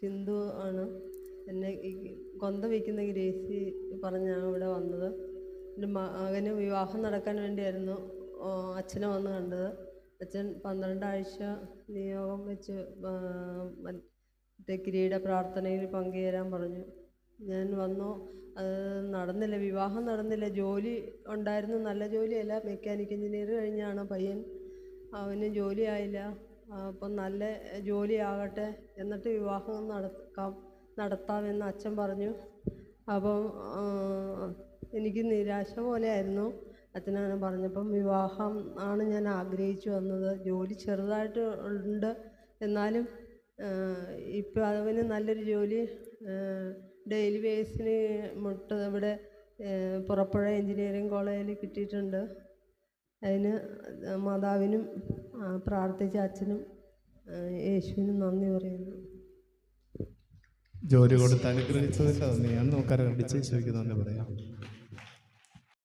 ഹിന്ദു ആണ്. എന്നെ കൊന്ത വയ്ക്കുന്ന ഗ്രേസി പറഞ്ഞാണ് ഇവിടെ വന്നത്. എന്റെ മകന് വിവാഹം നടക്കാൻ വേണ്ടിയായിരുന്നു അച്ഛനെ വന്ന് കണ്ടത്. അച്ഛൻ പന്ത്രണ്ടാഴ്ച നിയോഗം വെച്ച് മറ്റേ കിരീട പ്രാർത്ഥനയിൽ പങ്കുചേരാൻ പറഞ്ഞു. ഞാൻ വന്നു. അത് നടന്നില്ല വിവാഹം നടന്നില്ല. ജോലി ഉണ്ടായിരുന്നു. നല്ല ജോലിയല്ല. മെക്കാനിക് എഞ്ചിനീയർ കഴിഞ്ഞാണ് പയ്യൻ. അവന് ജോലി ആയില്ല. അപ്പം നല്ല ജോലി ആകട്ടെ എന്നിട്ട് വിവാഹം നടക്കാം നടത്താമെന്ന് അച്ഛൻ പറഞ്ഞു. അപ്പം എനിക്ക് നിരാശ പോലെയായിരുന്നു അച്ഛനങ്ങനെ പറഞ്ഞപ്പം. വിവാഹം ആണ് ഞാൻ ആഗ്രഹിച്ചു വന്നത്. ജോലി ചെറുതായിട്ട് ഉണ്ട്. എന്നാലും ഇപ്പം അവന് നല്ലൊരു ജോലി ഡെയിലി ബേസിന് മുട്ട ഇവിടെ പുറപ്പുഴ എഞ്ചിനീയറിംഗ് കോളേജിൽ കിട്ടിയിട്ടുണ്ട്. അതിന് മാതാവിനും പ്രാർത്ഥിച്ച അച്ഛനും യേശുവിനും നന്ദി പറയുന്നു. ജോലി കൊടുത്ത് അനുഗ്രഹിച്ചതിന്റെ ഞാൻ നമുക്ക് കണ്ടിച്ച് യേശുവിക്ക് നന്ദി പറയാം.